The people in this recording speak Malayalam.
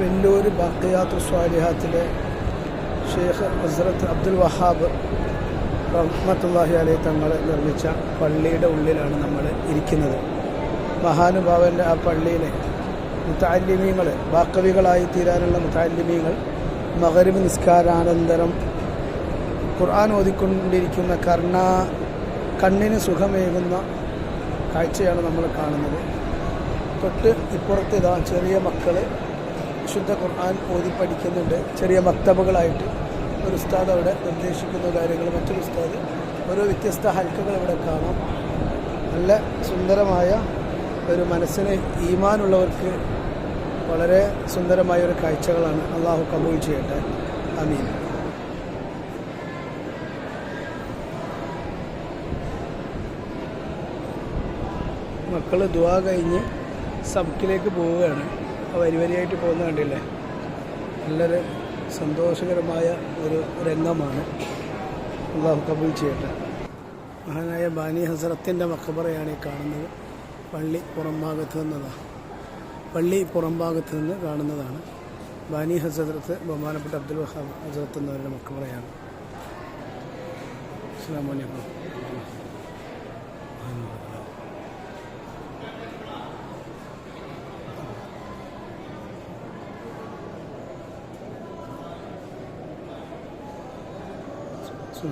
വെല്ലൂർ ബാക്കിയാത്തു സ്വാലിഹാത്തിലെ ഷെയ്ഖ് ഹസ്രത്ത് അബ്ദുൽ വഹാബ് റഹ്മത്തുല്ലാഹി അലൈ തങ്ങൾ നിർമ്മിച്ച പള്ളിയുടെ ഉള്ളിലാണ് നമ്മൾ ഇരിക്കുന്നത്. മഹാനുഭാവന്റെ ആ പള്ളിയിലെ മുത്താലിമീങ്ങൾ ബാക്കവികളായി തീരാനുള്ള മുത്താലിമീങ്ങൾ മകരവ് നിസ്കാരാനന്തരം ഖുർആൻ ഓതിക്കൊണ്ടിരിക്കുന്ന കർണ കണ്ണിന് സുഖമേകുന്ന കാഴ്ചയാണ് നമ്മൾ കാണുന്നത്. തൊട്ട് ഇപ്പുറത്ത് ഇതാ ചെറിയ മക്കൾ ശുദ്ധ ഖുർആൻ ഓതി പഠിക്കുന്നുണ്ട്. ചെറിയ മക്തബുകളായിട്ട് ഒരു ഉസ്താദ് അവിടെ നിർദ്ദേശിക്കുന്ന കാര്യങ്ങൾ മറ്റൊരു ഉസ്താദ്. ഓരോ വ്യത്യസ്ത ഹൽക്കകൾ ഇവിടെ കാണാം. നല്ല സുന്ദരമായ ഒരു മനസ്സിന് ഈമാനുള്ളവർക്ക് വളരെ സുന്ദരമായ ഒരു കാഴ്ചകളാണ് അള്ളാഹു കബൂൾ ചെയ്യട്ടെ. അമീൻ മക്കൾ ദുവാ കഴിഞ്ഞ് സബ്ക്കിലേക്ക് പോവുകയാണ്. വരി വരിയായിട്ട് പോകുന്ന കണ്ടില്ലേ? നല്ലൊരു സന്തോഷകരമായ ഒരു രംഗമാണ്. അള്ളാഹു കബൂൽ ചെയ്യട്ടെ. മഹാനായ ബാനി ഹസറത്തിന്റെ മക്കബറയാണ് ഈ കാണുന്നത്. പള്ളി പുറം ഭാഗത്ത് നിന്നതാണ് പള്ളി പുറം ഭാഗത്ത് നിന്ന് കാണുന്നതാണ്. ബാനി ഹസരത്ത് ബഹുമാനപ്പെട്ട അബ്ദുൽ വഹാബ് ഹസരത്ത് എന്നവരുടെ മക്കബറയാണ് അസ്സാം വലൈക്കും 这